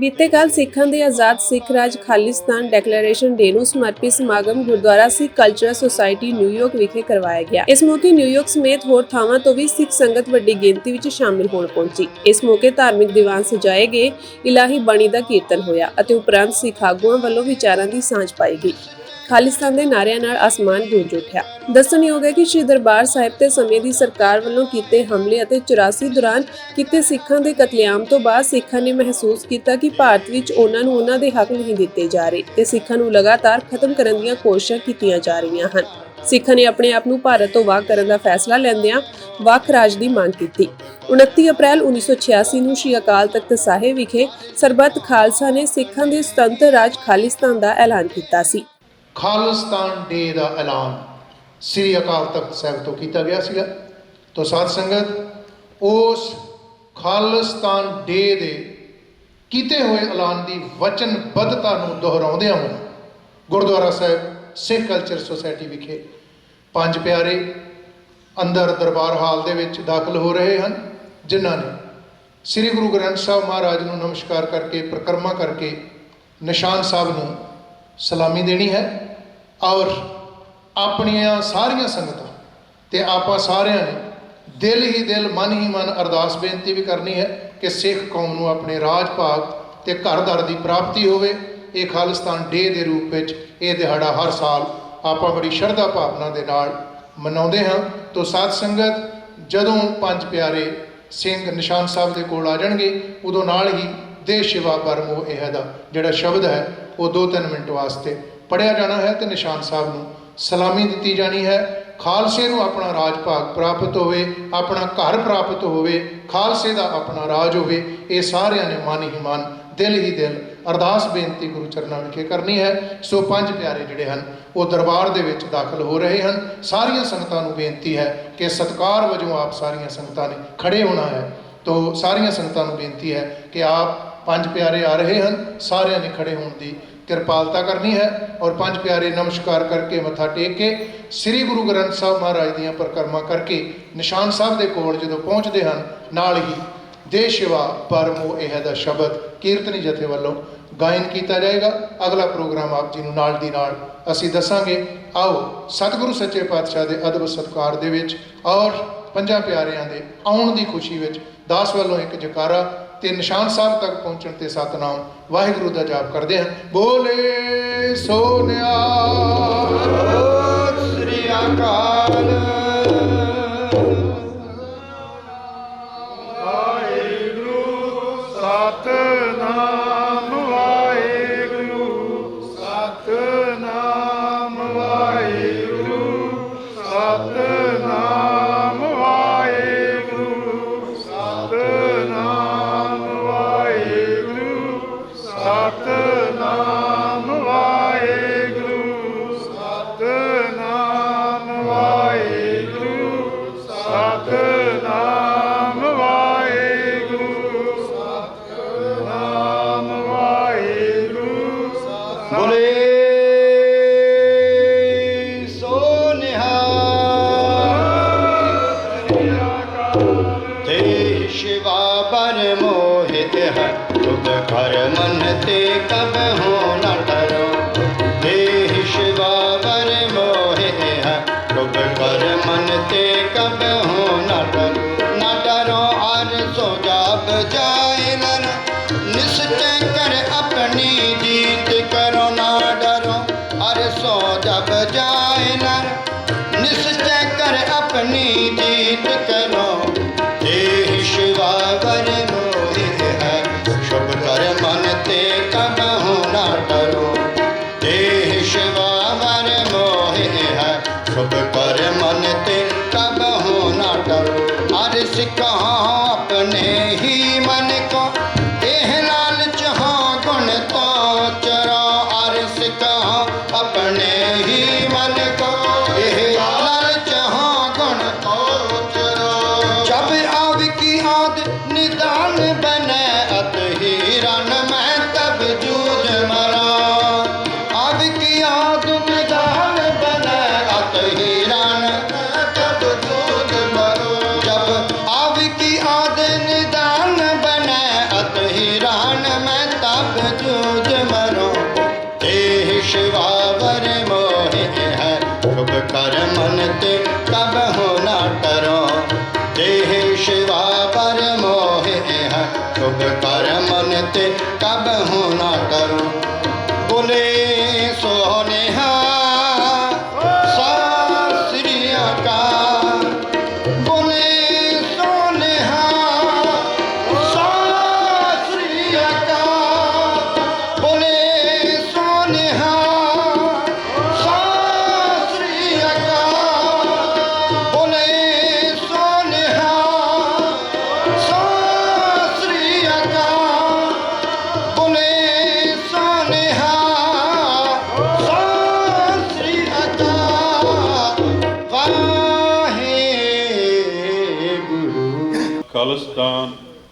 ਬੀਤੇ ਕੱਲ ਸਿੱਖਾਂ ਦੇ ਆਜ਼ਾਦ ਸਿੱਖ ਰਾਜ ਖਾਲਿਸਤਾਨ ਡੈਕਲੇਰੇਸ਼ਨ ਡੇ ਨੂੰ ਸਮਰਪਿਤ ਸਮਾਗਮ Gurdwara Sikh cultural society New York ਵਿਖੇ ਕਰਵਾਇਆ ਗਿਆ। ਇਸ ਮੌਕੇ ਨਿਊਯਾਰਕ ਸਮੇਤ ਹੋਰ ਥਾਵਾਂ ਤੋਂ ਵੀ ਸਿੱਖ ਸੰਗਤ ਵੱਡੀ ਗਿਣਤੀ ਵਿੱਚ ਸ਼ਾਮਿਲ ਹੋਣ ਪਹੁੰਚੀ। ਇਸ ਮੌਕੇ ਧਾਰਮਿਕ ਦੀਵਾਨ ਸਜਾਏ ਗਏ, ਇਲਾਹੀ ਬਾਣੀ ਦਾ ਕੀਰਤਨ ਹੋਇਆ ਅਤੇ ਉਪਰੰਤ ਸਿੱਖ ਆਗੂਆਂ ਵੱਲੋਂ ਵਿਚਾਰਾਂ ਦੀ ਸਾਂਝ ਪਾਈ ਗਈ। ਖਾਲਿਸਤਾਨ ਦੇ ਨਾਰਿਆਂ ਨਾਲ ਅਸਮਾਨ ਗੂੰਜ ਉੱਠਿਆ। ਦੱਸਣਯੋਗ ਹੈ ਕਿ ਸ਼੍ਰੀ ਦਰਬਾਰ ਸਾਹਿਬ ਤੇ ਸਮੇਂ ਦੀ ਸਰਕਾਰ ਵੱਲੋਂ ਕੀਤੇ ਹਮਲੇ ਅਤੇ 84 ਦੌਰਾਨ ਕੀਤੇ ਸਿੱਖਾਂ ਦੇ ਕਤਲੇਆਮ ਤੋਂ ਬਾਅਦ ਸਿੱਖਾਂ ਨੇ ਮਹਿਸੂਸ ਕੀਤਾ ਕਿ ਭਾਰਤ ਵਿੱਚ ਉਹਨਾਂ ਨੂੰ ਉਹਨਾਂ ਦੇ ਹੱਕ ਨਹੀਂ ਦਿੱਤੇ ਜਾ ਰਹੇ ਤੇ ਸਿੱਖਾਂ ਨੂੰ ਲਗਾਤਾਰ ਖਤਮ ਕਰਨ ਦੀਆਂ ਕੋਸ਼ਿਸ਼ਾਂ ਕੀਤੀਆਂ ਜਾ ਰਹੀਆਂ ਹਨ। ਸਿੱਖਾਂ ਨੇ ਆਪਣੇ ਆਪ ਨੂੰ ਭਾਰਤ ਤੋਂ ਵੱਖ ਕਰਨ ਦਾ ਫੈਸਲਾ ਲੈਂਦਿਆਂ ਵੱਖ ਰਾਜ ਦੀ ਮੰਗ ਕੀਤੀ। 29 ਅਪ੍ਰੈਲ 1986 ਨੂੰ ਸ਼੍ਰੀ ਅਕਾਲ ਤਖਤ ਸਾਹਿਬ ਵਿਖੇ ਸਰਬੱਤ ਖਾਲਸਾ ਨੇ ਸਿੱਖਾਂ ਦੇ ਸੁਤੰਤਰ ਰਾਜ ਖਾਲਿਸਤਾਨ ਦਾ ਐਲਾਨ ਕੀਤਾ ਸੀ। ਖਾਲਿਸਤਾਨ ਡੇ ਦਾ ਐਲਾਨ ਸ੍ਰੀ ਅਕਾਲ ਤਖਤ ਸਾਹਿਬ ਤੋਂ ਕੀਤਾ ਗਿਆ ਸੀਗਾ। ਤੋਂ ਸਾਧ ਸੰਗਤ, ਉਸ ਖਾਲਿਸਤਾਨ ਡੇ ਦੇ ਕੀਤੇ ਹੋਏ ਐਲਾਨ ਦੀ ਵਚਨਬੱਧਤਾ ਨੂੰ ਦੁਹਰਾਉਂਦਿਆਂ ਹੋਏ ਗੁਰਦੁਆਰਾ ਸਾਹਿਬ ਸਿੱਖ ਕਲਚਰ ਸੁਸਾਇਟੀ ਵਿਖੇ ਪੰਜ ਪਿਆਰੇ ਅੰਦਰ ਦਰਬਾਰ ਹਾਲ ਦੇ ਵਿੱਚ ਦਾਖਲ ਹੋ ਰਹੇ ਹਨ, ਜਿਨ੍ਹਾਂ ਨੇ ਸ੍ਰੀ ਗੁਰੂ ਗ੍ਰੰਥ ਸਾਹਿਬ ਮਹਾਰਾਜ ਨੂੰ ਨਮਸਕਾਰ ਕਰਕੇ, ਪ੍ਰਕਰਮਾ ਕਰਕੇ ਨਿਸ਼ਾਨ ਸਾਹਿਬ ਨੂੰ ਸਲਾਮੀ ਦੇਣੀ ਹੈ। ਔਰ ਆਪਣੀਆਂ ਸਾਰੀਆਂ ਸੰਗਤਾਂ ਤੇ ਆਪਾਂ ਸਾਰਿਆਂ ਨੇ ਦਿਲ ਹੀ ਦਿਲ, ਮਨ ਹੀ ਮਨ ਅਰਦਾਸ ਬੇਨਤੀ ਵੀ ਕਰਨੀ ਹੈ ਕਿ ਸਿੱਖ ਕੌਮ ਨੂੰ ਆਪਣੇ ਰਾਜ ਭਾਗ ਤੇ ਘਰ-ਦਰ ਦੀ ਪ੍ਰਾਪਤੀ ਹੋਵੇ। ਇਹ ਖਾਲਿਸਤਾਨ ਡੇ ਦੇ ਰੂਪ ਵਿੱਚ ਇਹ ਦਿਹਾੜਾ ਹਰ ਸਾਲ ਆਪਾਂ ਬੜੀ ਸ਼ਰਧਾ ਭਾਵਨਾ ਦੇ ਨਾਲ ਮਨਾਉਂਦੇ ਹਾਂ। ਤੋਂ ਸਾਧ ਸੰਗਤ, ਜਦੋਂ ਪੰਜ ਪਿਆਰੇ ਸਿੰਘ ਨਿਸ਼ਾਨ ਸਾਹਿਬ ਦੇ ਕੋਲ ਆ ਜਾਣਗੇ, ਉਦੋਂ ਨਾਲ ਹੀ ਦੇ ਸ਼ਿਵਾ ਪਰਮੋ ਇਹ ਦਾ ਜਿਹੜਾ ਸ਼ਬਦ ਹੈ, ਉਹ 2-3 ਮਿੰਟ ਵਾਸਤੇ ਪੜਿਆ ਜਾਣਾ ਹੈ ਤੇ ਨਿਸ਼ਾਨ ਸਾਹਿਬ ਨੂੰ ਸਲਾਮੀ ਦਿੱਤੀ ਜਾਣੀ ਹੈ। ਖਾਲਸੇ ਨੂੰ ਆਪਣਾ ਰਾਜ ਭਾਗ ਪ੍ਰਾਪਤ ਹੋਵੇ, ਆਪਣਾ ਘਰ ਪ੍ਰਾਪਤ ਹੋਵੇ, ਖਾਲਸੇ ਦਾ ਆਪਣਾ ਰਾਜ ਹੋਵੇ, ਇਹ ਸਾਰਿਆਂ ਨੇ ਮਨ ਹੀ ਮਨ, ਦਿਲ ਹੀ ਦਿਲ ਅਰਦਾਸ ਬੇਨਤੀ ਗੁਰੂ ਚਰਨਾਂ ਵਿਖੇ ਕਰਨੀ ਹੈ। ਸੋ ਪੰਜ ਪਿਆਰੇ ਜਿਹੜੇ ਹਨ, ਉਹ ਦਰਬਾਰ ਦੇ ਵਿੱਚ ਦਾਖਲ ਹੋ ਰਹੇ ਹਨ। ਸਾਰੀਆਂ ਸੰਗਤਾਂ ਨੂੰ ਬੇਨਤੀ ਹੈ ਕਿ ਸਤਕਾਰ ਵਜੋਂ ਆਪ ਸਾਰੀਆਂ ਸੰਗਤਾਂ ਨੇ ਖੜੇ ਹੋਣਾ ਹੈ। ਤੋ ਸਾਰੀਆਂ ਸੰਗਤਾਂ ਨੂੰ ਬੇਨਤੀ ਹੈ ਕਿ ਆਪ ਪੰਜ ਪਿਆਰੇ ਆ ਰਹੇ ਹਨ, ਸਾਰਿਆਂ ਨੇ ਖੜੇ ਹੋਣ ਦੀ ਕਿਰਪਾਲਤਾ ਕਰਨੀ ਹੈ ਔਰ ਪੰਜ ਪਿਆਰੇ ਨਮਸਕਾਰ ਕਰਕੇ ਮੱਥਾ ਟੇਕ ਕੇ ਸ੍ਰੀ ਗੁਰੂ ਗ੍ਰੰਥ ਸਾਹਿਬ ਮਹਾਰਾਜ ਦੀਆਂ ਪਰਿਕਰਮਾ ਕਰਕੇ ਨਿਸ਼ਾਨ ਸਾਹਿਬ ਦੇ ਕੋਲ ਜਦੋਂ ਪਹੁੰਚਦੇ ਹਨ, ਨਾਲ ਹੀ ਦੇ ਸ਼ਿਵਾ ਪਰਮੋ ਇਹ ਦਾ ਸ਼ਬਦ ਕੀਰਤਨੀ ਜਥੇ ਵੱਲੋਂ ਗਾਇਨ ਕੀਤਾ ਜਾਏਗਾ। ਅਗਲਾ ਪ੍ਰੋਗਰਾਮ ਆਪ ਜੀ ਨੂੰ ਨਾਲ ਦੀ ਨਾਲ ਅਸੀਂ ਦੱਸਾਂਗੇ। ਆਓ ਸਤਿਗੁਰੂ ਸੱਚੇ ਪਾਤਸ਼ਾਹ ਦੇ ਅਦਬ ਸਤਕਾਰ ਦੇ ਵਿੱਚ ਔਰ ਪੰਜਾਂ ਪਿਆਰਿਆਂ ਦੇ ਆਉਣ ਦੀ ਖੁਸ਼ੀ ਵਿੱਚ ਦਾਸ ਵੱਲੋਂ ਇੱਕ ਜਕਾਰਾ ਤੇ ਨਿਸ਼ਾਨ ਸਾਹਿਬ ਤੱਕ ਪਹੁੰਚਣ ਤੇ ਸਤਨਾਮ ਵਾਹਿਗੁਰੂ ਦਾ ਜਾਪ ਕਰਦੇ ਹਾਂ ਬੋਲੇ, ਸੋਨਿਆ ਸ੍ਰੀ ਅਕਾਲ। ਵਾਹਿਗੁਰੂ ਹੈ ਤੁਧ ਕਰ ਮਨ ਤੇ ਕਬ ਹੋ ਨਾ ਡਰੋ। ਤੇ ਸ਼ਿਵਾ ਪਰ ਹੈ ਤੁਧ ਕਰ ਮਨ ਤੇ ਕਬ ਹੋ ਨਾ ਡਰੋ। ਨਾ ਡਰੋ ਅਰ ਸੋ ਜਾਬ ਜਾਏ ਨਨ ਨਿਸਚੈ ਕਰ ਆਪਣੀ ਜੀਤ ਕਰੋ, ਨਾ ਡਰੋ ਅਰ ਸੋ ਜਪ ਜਾਏ ਨਨ ਨਿਸਚੈ ਕਰ ਆਪਣੀ ਜੀਤ ਕਰੋ कब हूँ न डरो बोले सोनिहा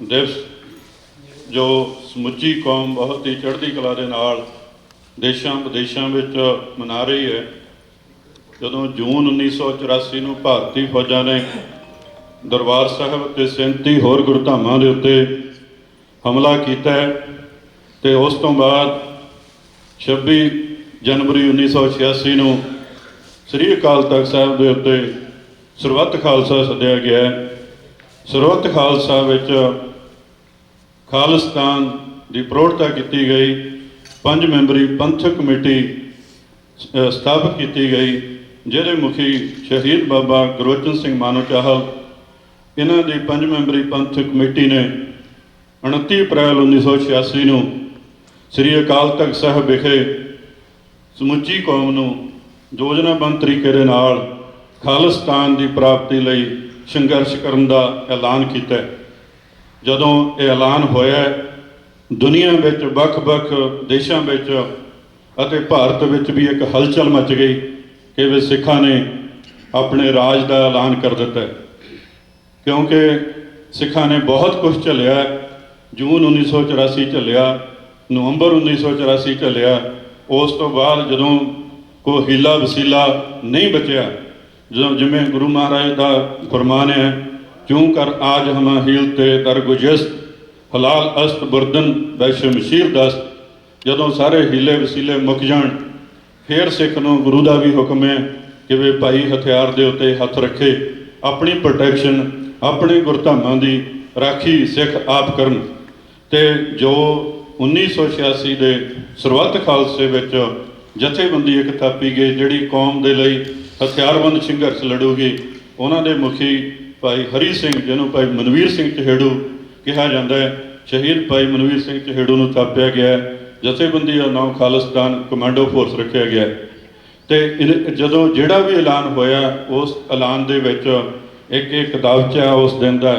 ਦਿਵਸ, ਜੋ ਸਮੁੱਚੀ ਕੌਮ ਬਹੁਤ ਹੀ ਚੜ੍ਹਦੀ ਕਲਾ ਦੇ ਨਾਲ ਦੇਸ਼ਾਂ ਵਿਦੇਸ਼ਾਂ ਵਿੱਚ ਮਨਾ ਰਹੀ ਹੈ। ਜਦੋਂ ਜੂਨ 1984 ਨੂੰ ਭਾਰਤੀ ਫੌਜਾਂ ਨੇ ਦਰਬਾਰ ਸਾਹਿਬ ਤੇ 37 ਹੋਰ ਗੁਰਧਾਮਾਂ ਦੇ ਉੱਤੇ ਹਮਲਾ ਕੀਤਾ ਹੈ ਤੇ ਉਸ ਤੋਂ ਬਾਅਦ 26 ਜਨਵਰੀ 1986 ਨੂੰ ਸ੍ਰੀ ਅਕਾਲ ਤਖਤ ਸਾਹਿਬ ਦੇ ਉੱਤੇ ਸਰਬੱਤ ਖਾਲਸਾ ਸੱਦਿਆ ਗਿਆ ਹੈ। ਸਰਬੱਤ ਖਾਲਸਾ ਵਿੱਚ ਖਾਲਿਸਤਾਨ ਦੀ ਪ੍ਰੋੜਤਾ ਕੀਤੀ ਗਈ, ਪੰਜ ਮੈਂਬਰੀ ਪੰਥਕ ਕਮੇਟੀ ਸਥਾਪਿਤ ਕੀਤੀ ਗਈ ਜਿਹਦੇ ਮੁਖੀ ਸ਼ਹੀਦ ਬਾਬਾ ਗੁਰਵਚਨ ਸਿੰਘ ਮਾਨੋ ਚਾਹਲ, ਇਹਨਾਂ ਦੀ ਪੰਜ ਮੈਂਬਰੀ ਪੰਥਕ ਕਮੇਟੀ ਨੇ 29 ਅਪ੍ਰੈਲ 1986 ਨੂੰ ਸ੍ਰੀ ਅਕਾਲ ਤਖਤ ਸਾਹਿਬ ਵਿਖੇ ਸਮੁੱਚੀ ਕੌਮ ਨੂੰ ਯੋਜਨਾਬੰਦ ਤਰੀਕੇ ਦੇ ਨਾਲ ਖਾਲਿਸਤਾਨ ਦੀ ਪ੍ਰਾਪਤੀ ਲਈ ਸੰਘਰਸ਼ ਕਰਨ ਦਾ ਐਲਾਨ ਕੀਤਾ ਹੈ। ਜਦੋਂ ਇਹ ਐਲਾਨ ਹੋਇਆ ਦੁਨੀਆ ਵਿੱਚ, ਵੱਖ-ਵੱਖ ਦੇਸ਼ਾਂ ਵਿੱਚ ਅਤੇ ਭਾਰਤ ਵਿੱਚ ਵੀ ਇੱਕ ਹਲਚਲ ਮਚ ਗਈ ਕਿ ਵੀ ਸਿੱਖਾਂ ਨੇ ਆਪਣੇ ਰਾਜ ਦਾ ਐਲਾਨ ਕਰ ਦਿੱਤਾ ਕਿਉਂਕਿ ਸਿੱਖਾਂ ਨੇ ਬਹੁਤ ਕੁਝ ਝੱਲਿਆ ਹੈ। ਜੂਨ 1984 ਝੱਲਿਆ, ਨਵੰਬਰ 1984 ਝੱਲਿਆ, ਉਸ ਤੋਂ ਬਾਅਦ ਜਦੋਂ ਕੋਈ ਹੀਲਾ ਵਸੀਲਾ ਨਹੀਂ ਬਚਿਆ, ਜਦੋਂ ਜਿਵੇਂ ਗੁਰੂ ਮਹਾਰਾਜ ਦਾ ਫਰਮਾਨ ਹੈ ਕਿਉਂ ਕਰ ਆਜ ਹਮ ਹੀਲ ਤੇ ਦਰ ਹਲਾਲ ਅਸਤ ਬਰਦਨ ਵੈਸ਼ ਮਸ਼ੀਰ ਦਸਤ ਜਦੋਂ ਸਾਰੇ ਹੀਲੇ ਵਸੀਲੇ ਮੁੱਕ ਜਾਣ, ਫਿਰ ਸਿੱਖ ਨੂੰ ਗੁਰੂ ਦਾ ਵੀ ਹੁਕਮ ਹੈ ਕਿ ਵੀ ਭਾਈ ਹਥਿਆਰ ਦੇ ਉੱਤੇ ਹੱਥ ਰੱਖੇ, ਆਪਣੀ ਪ੍ਰੋਟੈਕਸ਼ਨ ਆਪਣੇ ਗੁਰਧਾਮਾਂ ਦੀ ਰਾਖੀ ਸਿੱਖ ਆਪ ਕਰਨ। ਤੇ ਜੋ 1986 ਦੇ ਸਰਬੱਤ ਖਾਲਸੇ ਵਿੱਚ ਜਥੇਬੰਦੀ ਇੱਕ ਥਾਪੀ ਗਈ, ਜਿਹੜੀ ਕੌਮ ਦੇ ਲਈ ਹਥਿਆਰਬੰਦ ਸੰਘਰਸ਼ ਲੜੂਗੀ, ਉਹਨਾਂ ਦੇ ਮੁਖੀ ਭਾਈ ਹਰੀ ਸਿੰਘ, ਜਿਹਨੂੰ ਭਾਈ ਮਨਵੀਰ ਸਿੰਘ ਚਹੇੜੂ ਕਿਹਾ ਜਾਂਦਾ ਹੈ ਸ਼ਹੀਦ ਭਾਈ ਮਨਵੀਰ ਸਿੰਘ ਚਹੇੜੂ ਨੂੰ ਤਾਪਿਆ ਗਿਆ ਹੈ। ਜਥੇਬੰਦੀ ਦਾ ਨਾਮ ਖਾਲਿਸਤਾਨ ਕਮਾਂਡੋ ਫੋਰਸ ਰੱਖਿਆ ਗਿਆ ਹੈ। ਤੇ ਜਦੋਂ ਜਿਹੜਾ ਵੀ ਐਲਾਨ ਹੋਇਆ, ਉਸ ਐਲਾਨ ਦੇ ਵਿੱਚ ਇੱਕ ਇੱਕ ਕਿਤਾਬਚਾ ਉਸ ਦਿਨ ਦਾ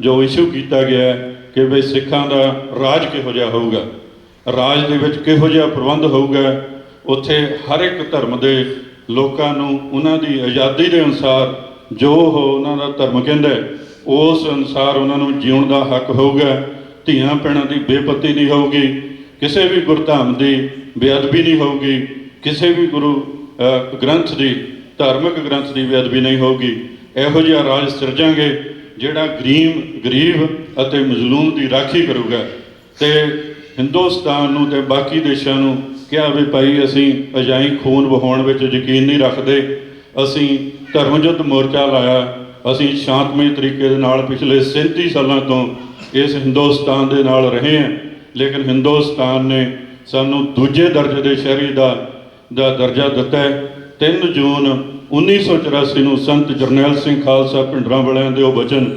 ਜੋ ਇਸ਼ੂ ਕੀਤਾ ਗਿਆ ਕਿ ਬਈ ਸਿੱਖਾਂ ਦਾ ਰਾਜ ਕਿਹੋ ਜਿਹਾ ਹੋਊਗਾ ਰਾਜ ਦੇ ਵਿੱਚ ਕਿਹੋ ਜਿਹਾ ਪ੍ਰਬੰਧ ਹੋਊਗਾ ਉੱਥੇ ਹਰ ਇੱਕ ਧਰਮ ਦੇ ਲੋਕਾਂ ਨੂੰ ਉਹਨਾਂ ਦੀ ਆਜ਼ਾਦੀ ਦੇ ਅਨੁਸਾਰ ਜੋ ਉਹਨਾਂ ਦਾ ਧਰਮ ਕਹਿੰਦਾ ਉਸ ਅਨੁਸਾਰ ਉਹਨਾਂ ਨੂੰ ਜਿਉਣ ਦਾ ਹੱਕ ਹੋਊਗਾ। ਧੀਆਂ ਭੈਣਾਂ ਦੀ ਬੇਪਤੀ ਨਹੀਂ ਹੋਊਗੀ, ਕਿਸੇ ਵੀ ਗੁਰਧਾਮ ਦੀ ਬੇਅਦਬੀ ਨਹੀਂ ਹੋਊਗੀ, ਕਿਸੇ ਵੀ ਗੁਰੂ ਗ੍ਰੰਥ ਦੀ, ਧਾਰਮਿਕ ਗ੍ਰੰਥ ਦੀ ਬੇਅਦਬੀ ਨਹੀਂ ਹੋਊਗੀ। ਇਹੋ ਜਿਹਾ ਰਾਜ ਸਿਰਜਾਂਗੇ, ਜਿਹੜਾ ਗਰੀਬ ਗਰੀਬ ਅਤੇ ਮਜ਼ਲੂਮ ਦੀ ਰਾਖੀ ਕਰੂਗਾ। ਤੇ ਹਿੰਦੁਸਤਾਨ ਨੂੰ ਤੇ ਬਾਕੀ ਦੇਸ਼ਾਂ ਨੂੰ ਕਿਹਾ ਵੀ ਭਾਈ ਅਸੀਂ ਅਜਾਈ ਖੂਨ ਵਹਾਉਣ ਵਿੱਚ ਯਕੀਨ ਨਹੀਂ ਰੱਖਦੇ। ਅਸੀਂ ਧਰਮਯੁੱਧ ਮੋਰਚਾ ਲਾਇਆ। ਅਸੀਂ ਸ਼ਾਂਤਮਈ ਤਰੀਕੇ ਦੇ ਨਾਲ ਪਿਛਲੇ 37 ਸਾਲਾਂ ਤੋਂ ਇਸ ਹਿੰਦੁਸਤਾਨ ਦੇ ਨਾਲ ਰਹੇ ਹਾਂ। ਲੇਕਿਨ ਹਿੰਦੁਸਤਾਨ ਨੇ ਸਾਨੂੰ ਦੂਜੇ ਦਰਜੇ ਦੇ ਸ਼ਹਿਰੀ ਦਾ ਦਾ ਦਰਜਾ ਦਿੱਤਾ ਹੈ। 3 ਜੂਨ 1984 ਨੂੰ ਸੰਤ ਜਰਨੈਲ ਸਿੰਘ ਖਾਲਸਾ ਭਿੰਡਰਾਂ ਵਾਲਿਆਂ ਦੇ ਉਹ ਵਚਨ,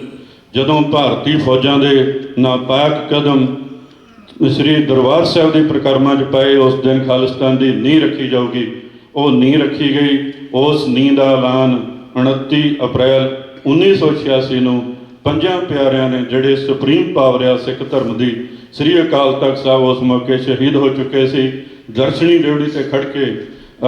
ਜਦੋਂ ਭਾਰਤੀ ਫੌਜਾਂ ਦੇ ਨਾਪਾਕ ਕਦਮ ਸ੍ਰੀ ਦਰਬਾਰ ਸਾਹਿਬ ਦੀ ਪ੍ਰਕਰਮਾ 'ਚ ਪਏ, ਉਸ ਦਿਨ ਖਾਲਿਸਤਾਨ ਦੀ ਨੀਂਹ ਰੱਖੀ ਜਾਊਗੀ। ਉਹ ਨੀਂਹ ਰੱਖੀ ਗਈ। ਉਸ ਨੀਂਹ ਦਾ ਐਲਾਨ 29 ਅਪ੍ਰੈਲ 1986 ਨੂੰ ਪੰਜਾਂ ਪਿਆਰਿਆਂ ਨੇ ਜਿਹੜੇ ਸੁਪਰੀਮ ਪਾਵਰ ਆ ਸਿੱਖ ਧਰਮ ਦੀ ਸ੍ਰੀ ਅਕਾਲ ਤਖਤ ਸਾਹਿਬ ਉਸ ਮੌਕੇ ਸ਼ਹੀਦ ਹੋ ਚੁੱਕੇ ਸੀ, ਦਰਸ਼ਨੀ ਡਿਊਟੀ ਤੇ ਖੜ ਕੇ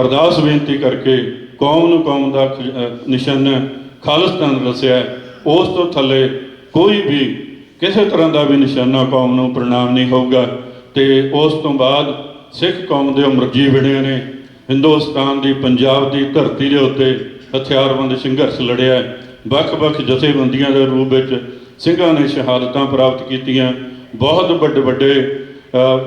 ਅਰਦਾਸ ਬੇਨਤੀ ਕਰਕੇ ਕੌਮ ਨੂੰ ਕੌਮ ਦਾ ਖ- ਨਿਸ਼ਾਨਾ ਖਾਲਿਸਤਾਨ ਰਸਿਆ। ਉਸ ਤੋਂ ਥੱਲੇ ਕੋਈ ਵੀ ਕਿਸੇ ਤਰ੍ਹਾਂ ਦਾ ਵੀ ਨਿਸ਼ਾਨਾ ਕੌਮ ਨੂੰ ਪ੍ਰਣਾਮ ਨਹੀਂ ਹੋਊਗਾ ਤੇ ਉਸ ਤੋਂ ਬਾਅਦ ਸਿੱਖ ਕੌਮ ਦੇ ਅਮਰਜੀ ਵਿੜਿਆਂ ਨੇ। ਹਿੰਦੁਸਤਾਨ ਦੀ, ਪੰਜਾਬ ਦੀ ਧਰਤੀ ਦੇ ਉੱਤੇ ਹਥਿਆਰਬੰਦ ਸੰਘਰਸ਼ ਲੜਿਆ ਹੈ। ਵੱਖ-ਵੱਖ ਜਥੇਬੰਦੀਆਂ ਦੇ ਰੂਪ ਵਿੱਚ ਸਿੰਘਾਂ ਨੇ ਸ਼ਹਾਦਤਾਂ ਪ੍ਰਾਪਤ ਕੀਤੀਆਂ। ਬਹੁਤ ਵੱਡੇ ਵੱਡੇ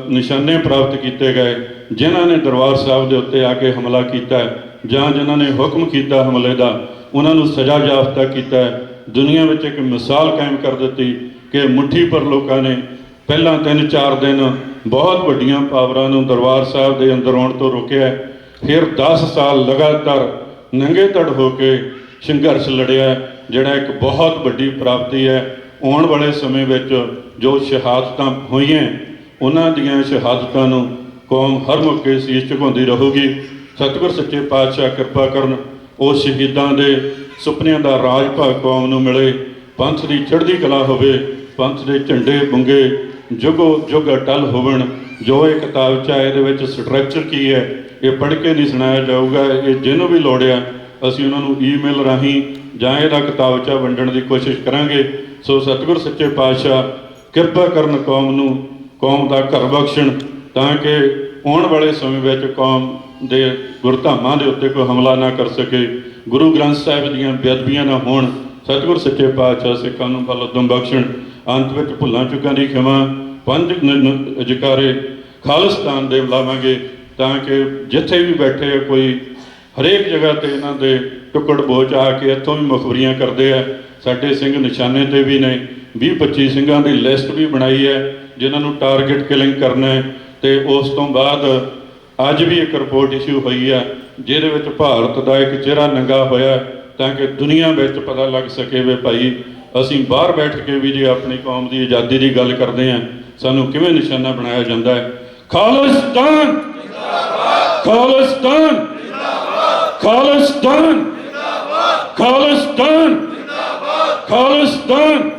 ਨਿਸ਼ਾਨੇ ਪ੍ਰਾਪਤ ਕੀਤੇ ਗਏ, ਜਿਨ੍ਹਾਂ ਨੇ ਦਰਬਾਰ ਸਾਹਿਬ ਦੇ ਉੱਤੇ ਆ ਕੇ ਹਮਲਾ ਕੀਤਾ ਜਾਂ ਜਿਨ੍ਹਾਂ ਨੇ ਹੁਕਮ ਕੀਤਾ ਹਮਲੇ ਦਾ, ਉਹਨਾਂ ਨੂੰ ਸਜ਼ਾ ਯਾਫਤਾ ਕੀਤਾ ਦੁਨੀਆ ਵਿੱਚ ਇੱਕ ਮਿਸਾਲ ਕਾਇਮ ਕਰ ਦਿੱਤੀ ਕਿ ਮੁੱਠੀ ਪਰ ਲੋਕਾਂ ਨੇ ਪਹਿਲਾਂ ਤਿੰਨ ਚਾਰ ਦਿਨ ਬਹੁਤ ਵੱਡੀਆਂ ਪਾਵਰਾਂ ਨੂੰ ਦਰਬਾਰ ਸਾਹਿਬ ਦੇ ਅੰਦਰ ਆਉਣ ਤੋਂ ਰੋਕਿਆ ਫਿਰ 10 ਸਾਲ ਲਗਾਤਾਰ ਨੰਗੇ ਤੜ ਹੋ ਕੇ ਸੰਘਰਸ਼ ਲੜਿਆ, ਜਿਹੜਾ ਇੱਕ ਬਹੁਤ ਵੱਡੀ ਪ੍ਰਾਪਤੀ ਹੈ। ਆਉਣ ਵਾਲੇ ਸਮੇਂ ਵਿੱਚ ਜੋ ਸ਼ਹਾਦਤਾਂ ਹੋਈਆਂ, ਉਹਨਾਂ ਦੀਆਂ ਸ਼ਹਾਦਤਾਂ ਨੂੰ ਕੌਮ ਹਰ ਮੌਕੇ ਸੀਸ ਝੁਕਾਉਂਦੀ ਰਹੂਗੀ। ਸਤਿਗੁਰ ਸੱਚੇ ਪਾਤਸ਼ਾਹ ਕਿਰਪਾ ਕਰਨ ਉਹ ਸ਼ਹੀਦਾਂ ਦੇ ਸੁਪਨਿਆਂ ਦਾ ਰਾਜ ਭਾਗ ਕੌਮ ਨੂੰ ਮਿਲੇ। ਪੰਥ ਦੀ ਚੜ੍ਹਦੀ ਕਲਾ ਹੋਵੇ, ਪੰਥ ਦੇ ਝੰਡੇ ਬੁੰਗੇ, ਜੁਗੋ ਜੁਗ ਅਟਲ ਹੋਵਣ। ਜੋ ਇਹ ਕਿਤਾਬ ਚ ਆ ਇਹਦੇ ਵਿੱਚ ਸਟਰਕਚਰ ਕੀ ਹੈ ਇਹ ਪੜ੍ਹ ਕੇ ਨਹੀਂ ਸੁਣਾਇਆ ਜਾਊਗਾ। ਇਹ ਜਿਹਨੂੰ ਵੀ ਲੋੜਿਆ ਅਸੀਂ ਉਹਨਾਂ ਨੂੰ ਈਮੇਲ ਰਾਹੀਂ ਜਾਂ ਇਹਦਾ ਕਿਤਾਬਚਾ ਵੰਡਣ ਦੀ ਕੋਸ਼ਿਸ਼ ਕਰਾਂਗੇ। ਸੋ ਸਤਿਗੁਰ ਸੱਚੇ ਪਾਤਸ਼ਾਹ, ਕਿਰਪਾ ਕਰਨ ਕੌਮ ਨੂੰ ਕੌਮ ਦਾ ਘਰ ਬਖਸ਼ਣ, ਤਾਂ ਕਿ ਆਉਣ ਵਾਲੇ ਸਮੇਂ ਵਿੱਚ ਕੌਮ ਦੇ ਗੁਰਧਾਮਾਂ ਦੇ ਉੱਤੇ ਕੋਈ ਹਮਲਾ ਨਾ ਕਰ ਸਕੇ। ਗੁਰੂ ਗ੍ਰੰਥ ਸਾਹਿਬ ਦੀਆਂ ਬੇਅਦਬੀਆਂ ਨਾ ਹੋਣ। ਸਤਿਗੁਰ ਸੱਚੇ ਪਾਤਸ਼ਾਹ ਸਿੱਖਾਂ ਨੂੰ ਬਲ ਉਦਮ ਬਖਸ਼ਣ। ਅੰਤ ਵਿੱਚ ਭੁੱਲਾਂ ਚੁੱਕਾਂ ਦੀ ਖਿਮਾ, ਪੰਜ ਜਕਾਰੇ ਖਾਲਿਸਤਾਨ ਦੇ ਬੁਲਾਵਾਂਗੇ। ਤਾਂ ਕਿ ਜਿੱਥੇ ਵੀ ਬੈਠੇ ਆ, ਕੋਈ ਹਰੇਕ ਜਗ੍ਹਾ ਤੇ ਇਹਨਾਂ ਦੇ ਟੁਕੜ ਬੋਚ ਆ ਕੇ ਇੱਥੋਂ ਵੀ ਮੁਖਬਰੀਆਂ ਕਰਦੇ ਆ। ਸਾਡੇ ਸਿੰਘ ਨਿਸ਼ਾਨੇ ਤੇ ਵੀ ਨੇ 20 25 ਸਿੰਘਾਂ ਦੀ ਲਿਸਟ ਵੀ ਬਣਾਈ ਹੈ, ਜਿਨ੍ਹਾਂ ਨੂੰ ਟਾਰਗੇਟ ਕਿਲਿੰਗ ਕਰਨਾ ਹੈ। ਤੇ ਉਸ ਤੋਂ ਬਾਅਦ ਅੱਜ ਵੀ ਇੱਕ ਰਿਪੋਰਟ ਇਸ਼ੂ ਹੋਈ ਹੈ ਜਿਹਦੇ ਵਿੱਚ ਭਾਰਤ ਦਾ ਇੱਕ ਚਿਹਰਾ ਨੰਗਾ ਹੋਇਆ ਤਾਂ ਕਿ ਦੁਨੀਆ ਵਿੱਚ ਪਤਾ ਲੱਗ ਸਕੇ ਵੀ ਭਾਈ, ਅਸੀਂ ਬਾਹਰ ਬੈਠ ਕੇ ਵੀ ਜੇ ਆਪਣੀ ਕੌਮ ਦੀ ਆਜ਼ਾਦੀ ਦੀ ਗੱਲ ਕਰਦੇ ਹਾਂ ਸਾਨੂੰ ਕਿਵੇਂ ਨਿਸ਼ਾਨਾ ਬਣਾਇਆ ਜਾਂਦਾ ਹੈ। ਖਾਲਿਸਤਾਨ ਖਾਲਿਸਤਾਨ ਖਾਲਿਸਤਾਨ ਖਾਲਿਸਤਾਨ ਖਾਲਿਸਤਾਨ